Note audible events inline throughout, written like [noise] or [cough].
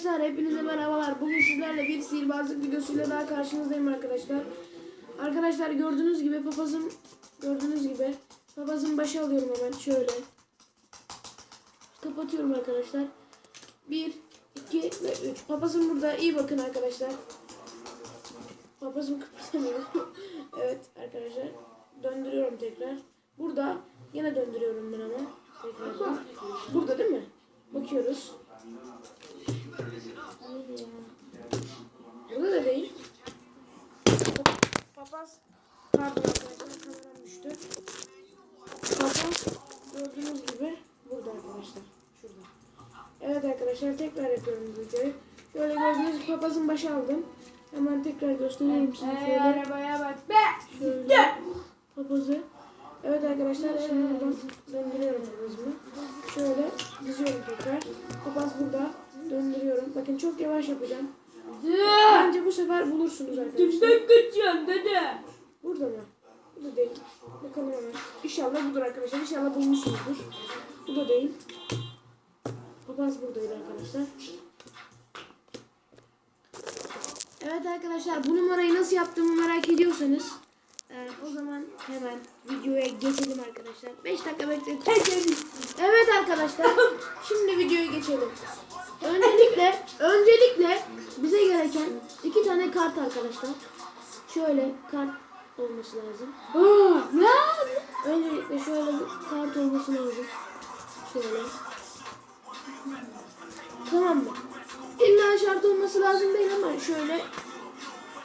arkadaşlar hepinize merhabalar. Bugün sizlerle bir sihirbazlık videosuyla daha karşınızdayım arkadaşlar. Arkadaşlar gördüğünüz gibi papazım gördüğünüz gibi papazın başı alıyorum hemen şöyle. Kapatıyorum arkadaşlar. 1 2 ve 3. Papazım burada. İyi bakın arkadaşlar. Papazım kıpırdamıyor. [laughs] evet arkadaşlar. Döndürüyorum tekrar. Burada yine döndürüyorum ben ama. Tekrar. Burada değil mi? Bakıyoruz. Papaz. Pardon arkadaşlar kameram düştü. Papaz gördüğünüz gibi burada arkadaşlar. Şurada. Evet arkadaşlar tekrar yapıyorum bu videoyu. Şöyle gördüğünüz gibi papazın başı aldım. Hemen tekrar göstereyim size şöyle. arabaya bak be. Şöyle papazı. Evet arkadaşlar şimdi buradan döndürüyorum papazımı. Şöyle diziyorum tekrar. Papaz burada. Döndürüyorum. Bakın çok yavaş yapacağım. Bence bu sefer bulursunuz arkadaşlar. Kimden kaçıyorsun dede? Burada mı? Burada değil. Bakalım hemen. İnşallah budur arkadaşlar. İnşallah bulmuşsunuzdur. Bu da değil. Papaz buradaydı arkadaşlar. Evet arkadaşlar bu numarayı nasıl yaptığımı merak ediyorsanız e, o zaman hemen videoya geçelim arkadaşlar. 5 dakika bekletelim. Evet arkadaşlar şimdi videoya geçelim. [laughs] Öncelikle bize gereken iki tane kart arkadaşlar. Şöyle kart olması lazım. Ne? Öncelikle şöyle bir kart olması lazım. Şöyle. Tamam mı? İlla şart olması lazım değil ama şöyle.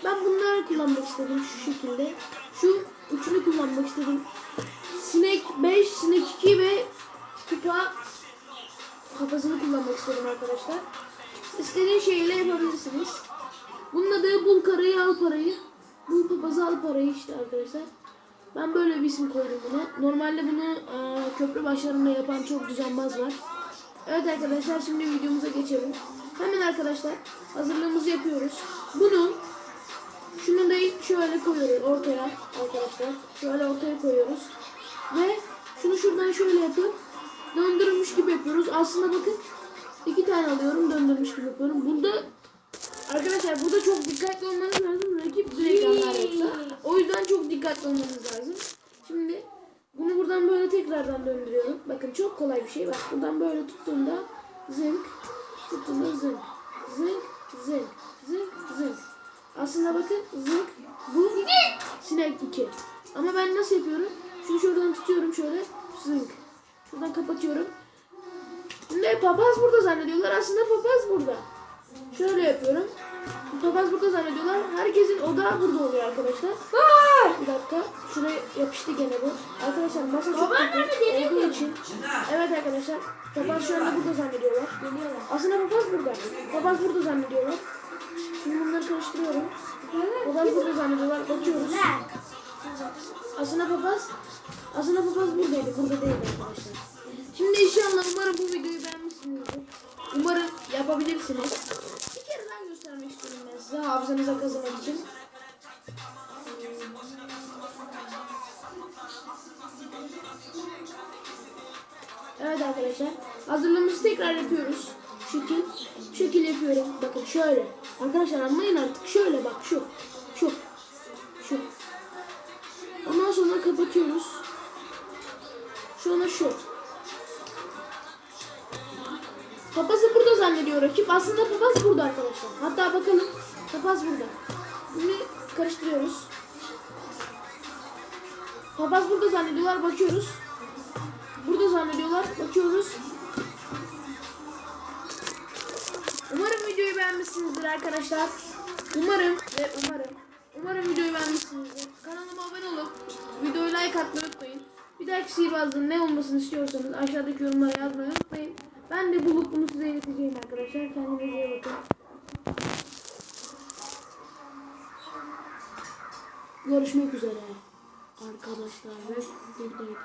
Ben bunları kullanmak istedim şu şekilde. Şu üçünü kullanmak istedim. Sinek 5, sinek 2 ve kupa kafasını kullanmak istedim arkadaşlar. İstediğin şeyle yapabilirsiniz. Bunun adı bul karayı al parayı. Bul papazı al parayı işte arkadaşlar. Ben böyle bir isim koydum buna. Normalde bunu e, köprü başlarında yapan çok düzenbaz var. Evet arkadaşlar şimdi videomuza geçelim. Hemen arkadaşlar hazırlığımızı yapıyoruz. Bunu şunu da şöyle koyuyoruz ortaya arkadaşlar. Şöyle ortaya koyuyoruz. Ve şunu şuradan şöyle yapıp döndürmüş gibi yapıyoruz. Aslında bakın iki tane alıyorum döndürmüş gibi yapıyorum. Burada Arkadaşlar burada çok dikkatli olmanız lazım. Rakip direkt anlar yoksa. O yüzden çok dikkatli olmanız lazım. Şimdi bunu buradan böyle tekrardan döndürüyorum. Bakın çok kolay bir şey. Bak buradan böyle tuttuğumda zınk, tuttuğumda zınk, zınk, zınk, zınk, zınk. Aslında bakın zınk bu sinek 2. Ama ben nasıl yapıyorum? Şunu şuradan tutuyorum şöyle zınk. Şuradan kapatıyorum. Ne papaz burada zannediyorlar. Aslında papaz burada. Şöyle yapıyorum. Papaz burada zannediyorlar. Herkesin odağı burada oluyor arkadaşlar. Bir dakika. Şuraya yapıştı gene bu. Arkadaşlar masa çok Baban nerede, olduğu için. Evet arkadaşlar. Papaz şu anda burada zannediyorlar. Aslında papaz burada. Papaz burada zannediyorlar. Şimdi bunları karıştırıyorum. Papaz burada zannediyorlar. Bakıyoruz. Aslında papaz aslında papaz buradaydı. Burada değil arkadaşlar. Şimdi inşallah umarım bu. Umarım yapabilirsiniz. Bir kere daha göstermek istiyorum size hafızanıza kazımak için. Evet arkadaşlar. Hazırlığımızı tekrar yapıyoruz. Şekil. Şekil yapıyorum. Bakın şöyle. Arkadaşlar anlayın artık. Şöyle bak şu. Şu. Şu. Ondan sonra kapatıyoruz. Sonra şu. Papazı burada zannediyor rakip. Aslında papaz burada arkadaşlar. Hatta bakalım. Papaz burada. Şimdi karıştırıyoruz. Papaz burada zannediyorlar. Bakıyoruz. Burada zannediyorlar. Bakıyoruz. Umarım videoyu beğenmişsinizdir arkadaşlar. Umarım ve umarım. Umarım videoyu beğenmişsinizdir. Kanalıma abone olup videoyu like atmayı unutmayın. Bir dahaki sihirbazlığın ne olmasını istiyorsanız aşağıdaki yorumlara yazmayı unutmayın. Ben de bulup bunu size ileteceğim arkadaşlar. Kendinize iyi bakın. Görüşmek üzere arkadaşlar ve buradaydı.